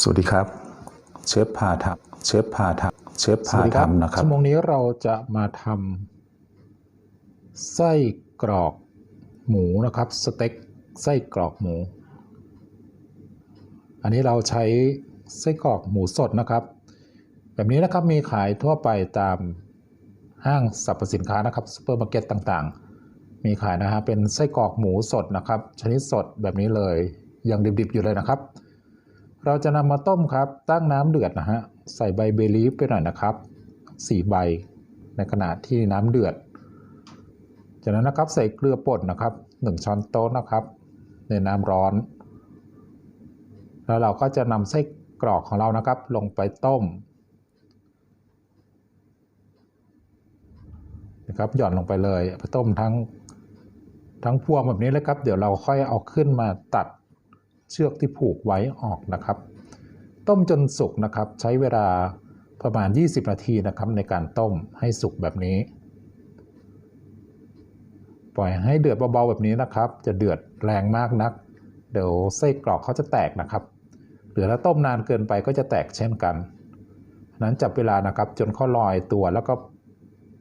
สวัสดีครับ เชฟพาทำเชฟพาทำเชฟสพาวัสดีครับทำนะครับชั่วโมงนี้เราจะมาทำไส้กรอกหมูนะครับสเต็กไส้กรอกหมู อันนี้เราใช้ไส้กรอกหมูสดนะครับ แบบนี้นะครับมีขายทั่วไปตามห้างสรรพสินค้านะครับซูเปอร์มาร์เก็ตต่างๆ มีขายนะฮะเป็นไส้กรอกหมูสดนะครับ ชนิดสดแบบนี้เลยยังดิบๆอยู่เลยนะครับ เราจะนำมาต้มครับ ตั้งน้ำเดือดนะฮะ ใส่ใบเบลีฟไปหน่อยนะครับ4ใบในขณะที่น้ำเดือด จากนั้นนะครับใส่เกลือป่นนะครับ 1 ช้อนโต๊ะนะครับ ในน้ำร้อน แล้วเราก็จะนำไส้กรอกของเรานะครับ ลงไปต้มนะครับหย่อนลงไปเลยไปต้มทั้งทั้งพวงแบบนี้เลยครับ เดี๋ยวเราค่อยเอาขึ้นมาตัด เชือกที่ผูกไว้ออกนะครับ ต้มจนสุกนะครับ ใช้เวลาประมาณ 20 นาทีนะครับ ในการต้มให้สุกแบบนี้ ปล่อยให้เดือดเบาๆแบบนี้นะครับ จะเดือดแรงมากนัก เดี๋ยวไส้กรอกเขาจะแตกนะครับหรือถ้าต้มนานเกินไปก็จะแตกเช่นกัน นั้นจับเวลานะครับจนเขาลอยตัวแล้วก็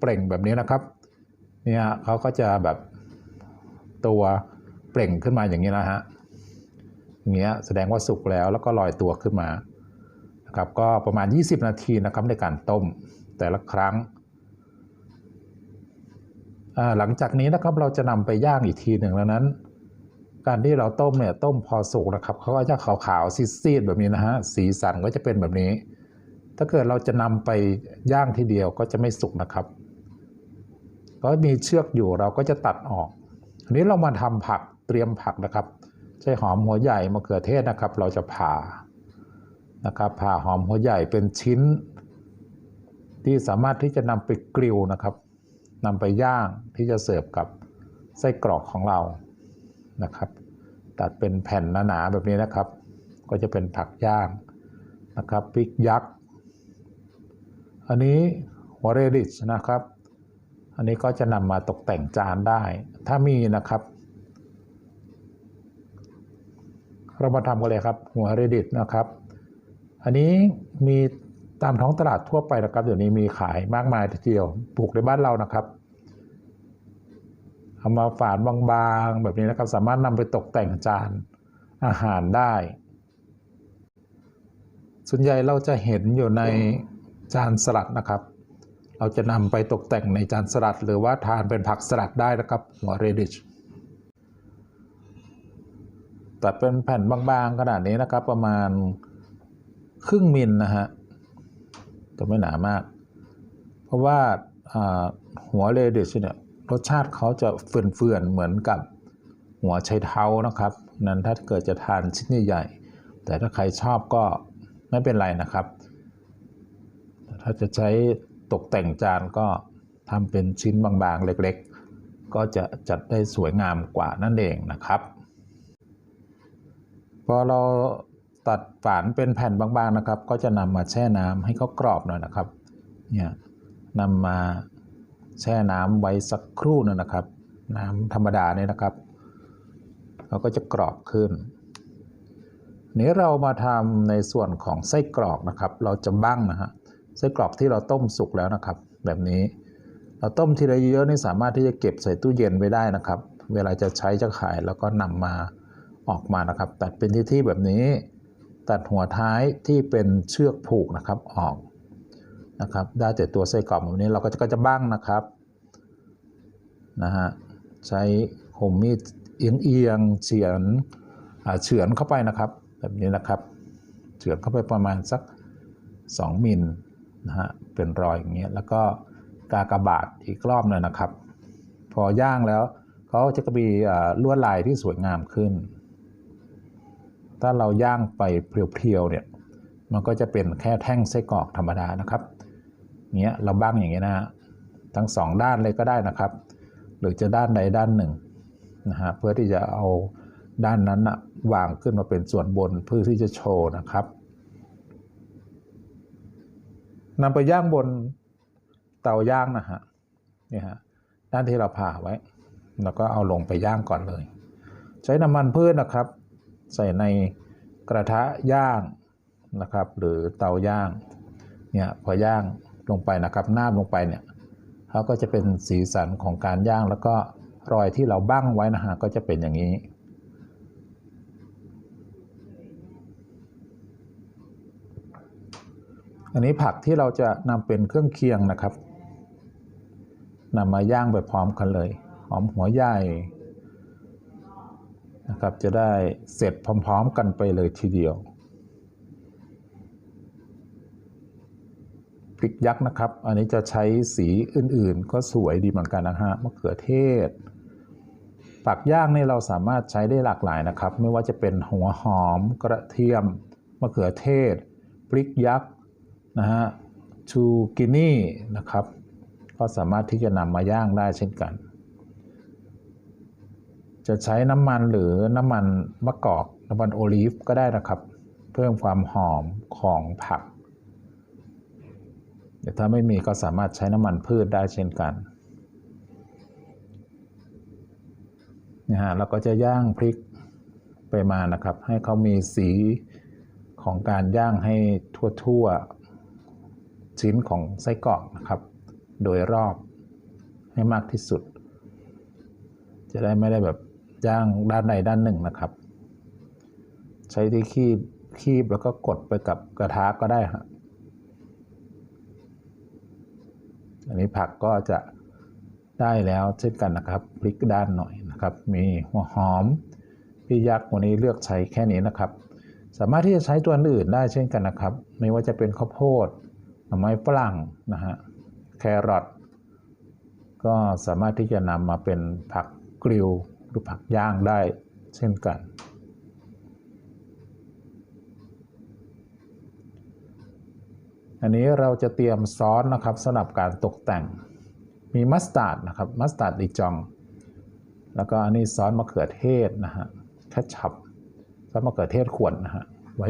เปล่งแบบนี้นะครับ เนี่ยเขาก็จะแบบตัวเปล่งขึ้นมาอย่างนี้นะฮะ เงี้ยแสดงว่าสุกแล้วแล้วก็ลอยตัวขึ้นมานะครับก็ประมาณ 20 นาทีนะครับในการต้มแต่ละครั้ง หลังจากนี้นะครับเราจะนำไปย่างอีกทีหนึ่งแล้วนั้น การที่เราต้มเนี่ยต้มพอสุกนะครับเขาก็จะขาวๆซีดๆแบบนี้นะฮะสีสันก็จะเป็นแบบนี้ ถ้าเกิดเราจะนำไปย่างทีเดียวก็จะไม่สุกนะครับก็มีเชือกอยู่เราก็จะตัดออกอันนี้เรามาทำผักเตรียมผักนะครับ ช้หอมหัวใหญ่มะเขือเทศนะครับ เราจะผ่านะครับผ่าหอมหัวใหญ่เป็นชิ้น ที่สามารถที่จะนำไปกริลนะครับนำไปย่างที่จะเสิร์ฟกับไส้กรอกของเรานะครับ ตัดเป็นแผ่นหนาๆแบบนี้นะครับ ก็จะเป็นผักย่างนะครับพริกยักษ์อันนี้หัวเรดิชนะครับ อันนี้ก็จะนำมาตกแต่งจานได้ ถ้ามีนะครับ เรามาทำกันเลยครับหัวเรดิตนะครับ อันนี้มีตามท้องตลาดทั่วไปนะครับ เดี๋ยวนี้มีขายมากมายทีเดียวปลูกในบ้านเรานะครับเอามาฝานบางๆ แบบนี้นะครับ สามารถนำไปตกแต่งจานอาหารได้ ส่วนใหญ่เราจะเห็นอยู่ในจานสลัดนะครับ เราจะนำไปตกแต่งในจานสลัด หรือว่าทานเป็นผักสลัดได้นะครับหัวเรดิช ตัดเป็นแผ่นบางๆขนาดนี้นะครับ ประมาณครึ่งมิลนะฮะแต่ไม่หนามาก เพราะว่าหัวเรดิชเนี่ยรสชาติเขาจะเฟื่อนๆเหมือนกับหัวไชเท้านะครับ นั้นถ้าเกิดจะทานชิ้นใหญ่ๆแต่ถ้าใครชอบก็ไม่เป็นไรนะครับ ถ้าจะใช้ตกแต่งจานก็ทำเป็นชิ้นบางๆเล็กๆ ก็จะจัดได้สวยงามกว่านั่นเองนะครับ พอเราตัดฝานเป็นแผ่นบางๆนะครับ ก็จะนำมาแช่น้ำให้เขากรอบหน่อยนะครับเนี่ยนำมาแช่น้ำไว้สักครู่นึงนะครับ น้ำธรรมดาเนี่ยนะครับเราก็จะกรอบขึ้น นี้เรามาทำในส่วนของไส้กรอกนะครับ เราจะบ้างนะฮะไส้กรอกที่เราต้มสุกแล้วนะครับ แบบนี้ เราต้มทีละเยอะนี่สามารถที่จะเก็บใส่ตู้เย็นไว้ได้นะครับ เวลาจะใช้จะขายแล้วก็นำมา ออกมานะครับ ตัดเป็นที่ที่แบบนี้ ตัดหัวท้ายที่เป็นเชือกผูกนะครับออกนะครับ ได้แต่ตัวไส้กรอกแบบนี้เราก็จะก็จะบ้างนะครับนะฮะใช้คมมีดเอียงเอียงเฉือนเฉือนเข้าไปนะครับ แบบนี้นะครับเฉือนเข้าไปประมาณสัก 2มิลนะฮะเป็นรอยอย่างเงี้ยแล้วก็กากบาทอีกรอบหนึ่งนะครับ พอย่างแล้วเขาจะมีลวดลายที่สวยงามขึ้น ถ้าเราย่างไปเพียวๆเนี่ยมันก็จะเป็นแค่แท่งไส้กรอกธรรมดานะครับเงี้ยเราบ้างอย่างเงี้ยนะฮะทั้งสองด้านเลยก็ได้นะครับ หรือจะด้านใดด้านหนึ่งนะฮะเพื่อที่จะเอาด้านนั้นนะวางขึ้นมาเป็นส่วนบนเพื่อที่จะโชว์นะครับนำไปย่างบนเตาย่างนะฮะนี่ฮะด้านที่เราผ่าไว้ แล้วก็เอาลงไปย่างก่อนเลย ใช้น้ำมันพืชนะครับ ใส่ในกระทะย่างนะครับ หรือเตาย่างเนี่ยพอย่างลงไปนะครับน้าบลงไปเนี่ยเขาก็จะเป็นสีสันของการย่าง แล้วก็รอยที่เราบั้งไว้นะฮะก็จะเป็นอย่างนี้อันนี้ผักที่เราจะนำเป็นเครื่องเคียงนะครับนำมาย่างไปพร้อมกันเลย หอมหัวใหญ่ นะครับ จะได้เสร็จพร้อม ๆ กันไปเลยทีเดียวพริกยักษ์นะครับ อันนี้จะใช้สีอื่นๆ ก็สวยดีเหมือนกันนะฮะมะเขือเทศ ผักย่างนี่เราสามารถใช้ได้หลากหลายนะครับ ไม่ว่าจะเป็นหัวหอมกระเทียมมะเขือเทศพริกยักษ์นะฮะชูกินี่นะครับ ก็สามารถที่จะนำมาย่างได้เช่นกัน จะใช้น้ำมันหรือน้ำมันมะกอกน้ำมันโอลีฟก็ได้นะครับ เพิ่มความหอมของผักแต่ถ้าไม่มีก็สามารถใช้น้ำมันพืชได้เช่นกันนะฮะเราก็จะย่างพริกไปมานะครับ ให้เขามีสีของการย่างให้ทั่วๆชิ้นของไส้กรอกนะครับ โดยรอบให้มากที่สุด จะได้ไม่ได้แบบ ย่างด้านใดด้านหนึ่งนะครับ ใช้ที่คีบคีบแล้วก็กดไปกับกระทะก็ได้ฮะอันนี้ผักก็จะได้แล้วเช่นกันนะครับพลิกด้านหน่อยนะครับ มีหัวหอมพี่ยักษ์วันนี้เลือกใช้แค่นี้นะครับ สามารถที่จะใช้ตัวอื่นได้เช่นกันนะครับ ไม่ว่าจะเป็นข้าวโพดหน่อไม้ฝรั่งนะฮะแครอทก็สามารถที่จะนำมาเป็นผักกริล หรือผักย่างได้เช่นกัน อันนี้เราจะเตรียมซอสนะครับสำหรับการตกแต่ง มีมัสตาร์ดนะครับมัสตาร์ดดิจอง แล้วก็อันนี้ซอสมะเขือเทศนะฮะแคชชัพซอสมะเขือเทศขวดนะฮะไว้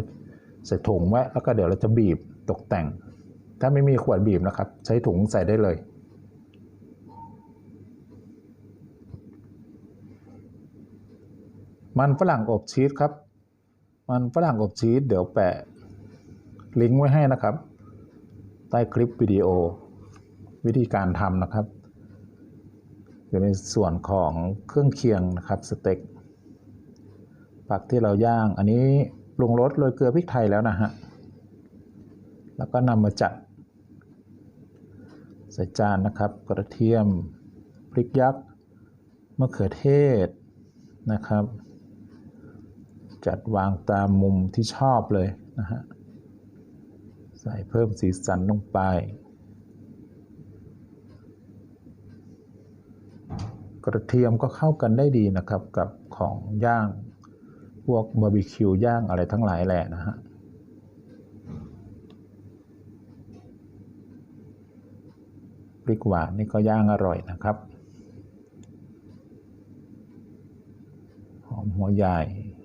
ใส่ถุงไว้แล้วก็เดี๋ยวเราจะบีบตกแต่ง ถ้าไม่มีขวดบีบนะครับ ใช้ถุงใส่ได้เลย มันฝรั่งอบชีสครับ มันฝรั่งอบชีสเดี๋ยวแปะลิงก์ไว้ให้นะครับ ใต้คลิปวิดีโอ วิธีการทำนะครับ อยู่ในส่วนของเครื่องเคียงนะครับสเต็กผักที่เราย่าง อันนี้ปรุงรสโรยเกลือพริกไทยแล้วนะฮะ แล้วก็นำมาจัดใส่จานนะครับ กระเทียม พริกยักษ์มะเขือเทศนะครับ จัดวางตามมุมที่ชอบเลยนะฮะ ใส่เพิ่มสีสันลงไป กระเทียมก็เข้ากันได้ดีนะครับกับของย่าง พวกบาร์บีคิวย่างอะไรทั้งหลายแหละนะฮะพริกหวานนี่ก็ย่างอร่อยนะครับหอมหัวใหญ่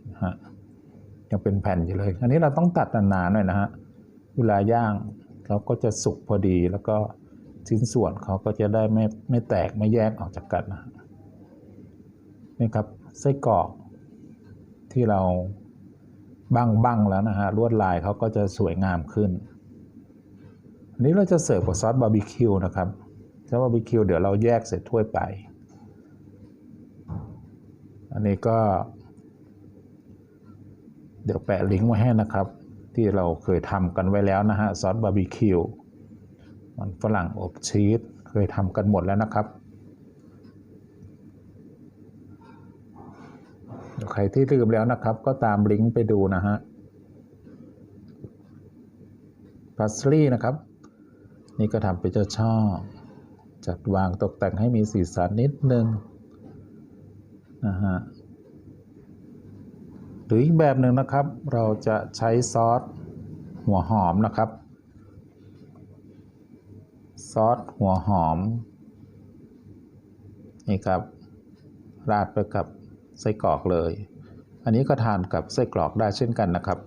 นะฮะ ยังเป็นแผ่นอยู่เลย อันนี้เราต้องตัดนานๆหน่อยนะฮะ เวลาย่างเขาก็จะสุกพอดีแล้วก็ชิ้นส่วนเขาก็จะได้ไม่ไม่แตกไม่แยกออกจากกันนะนี่ครับไส้กรอกที่เราบังบังแล้วนะฮะลวดลายเขาก็จะสวยงามขึ้นอันนี้เราจะเสิร์ฟกับซอสบาร์บีคิวนะครับซอสบาร์บีคิวเดี๋ยวเราแยกใส่ถ้วยไป อันนี้ก็ เดี๋ยวแปะลิงก์ไว้ให้นะครับ ที่เราเคยทำกันไว้แล้วนะฮะซอสบาร์บีคิวมันฝรั่งอบชีสเคยทำกันหมดแล้วนะครับใครที่ลืมแล้วนะครับ ก็ตามลิงก์ไปดูนะฮะพาสลีย์นะครับ นี่ก็ทำเป็นเจ้าช่อจัดวางตกแต่งให้มีสีสันนิดนึงนะฮะ รืออีกแบบหนึ่งนะครับ เราจะใช้ซอสหัวหอมนะครับ ซอสหัวหอม นี่ครับ ราดไปกับไส้กรอกเลย อันนี้ก็ทานกับไส้กรอกได้เช่นกันนะครับ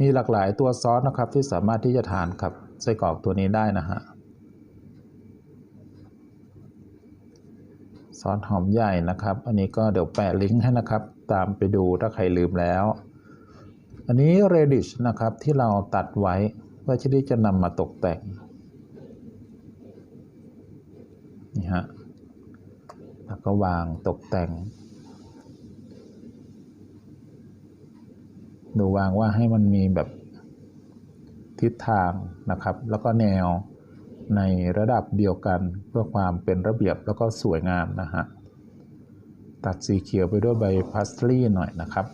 มีหลากหลายตัวซอสนะครับที่สามารถที่จะทานกับไส้กรอกตัวนี้ได้นะฮะซอสหอมใหญ่นะครับ อันนี้ก็เดี๋ยวแปะลิงก์ให้นะครับ ตามไปดูถ้าใครลืมแล้ว อันนี้ radish นะครับที่เราตัดไว้เพื่อที่จะนำมาตกแต่งนี่ฮะแล้วก็วางตกแต่ง ดูวางว่าให้มันมีแบบทิศทางนะครับ แล้วก็แนวในระดับเดียวกันเพื่อความเป็นระเบียบแล้วก็สวยงามนะฮะ ตัดสีเขียวไปด้วยใบพัสลีหน่อยนะครับ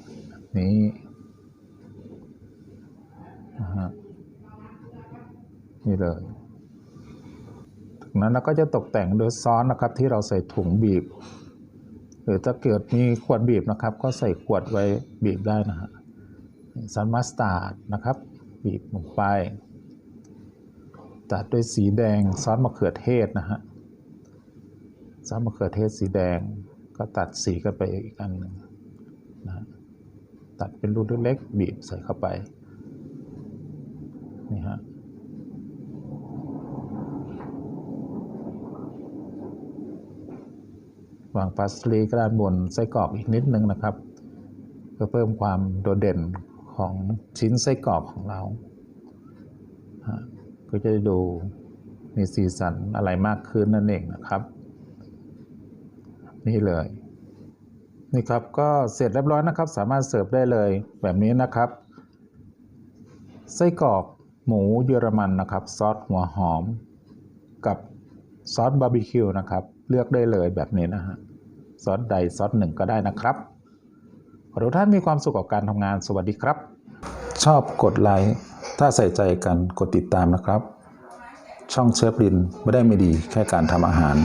นี้นี่เลยจากนั้นเราก็จะตกแต่งด้วยซอสนะครับที่เราใส่ถุงบีบ หรือถ้าเกิดมีขวดบีบนะครับ ก็ใส่ขวดไว้บีบได้นะฮะซอสมัสตาร์ดนะครับ บีบลงไป ตัดด้วยสีแดงซอสมะเขือเทศนะฮะซอสมะเขือเทศสีแดง ก็ตัดสีกันไปอีกอันหนึ่งนะฮะตัดเป็นรูเล็กๆบีบใส่เข้าไปนี่ฮะวางพาสลีกด้านบนไส้กรอกอีกนิดนึงนะครับเพิ่มความโดดเด่นของชิ้นไส้กรอกของเราก็จะได้ดูมีสีสันอะไรมากขึ้นนั่นเองนะครับ นี่เลยนี่ครับก็เสร็จเรียบร้อยนะครับ สามารถเสิร์ฟได้เลยแบบนี้นะครับ ไส้กรอกหมูเยอรมันนะครับ ซอสหัวหอม กับซอสบาร์บีคิวนะครับ เลือกได้เลยแบบนี้นะฮะซอสใดซอสหนึ่งก็ได้นะครับขอทุกท่านมีความสุขกับการทำงานสวัสดีครับ ชอบกดไลค์ถ้าใส่ใจกันกดติดตามนะครับ ช่องเชฟลินไม่ได้ไม่ดีแค่การทำอาหาร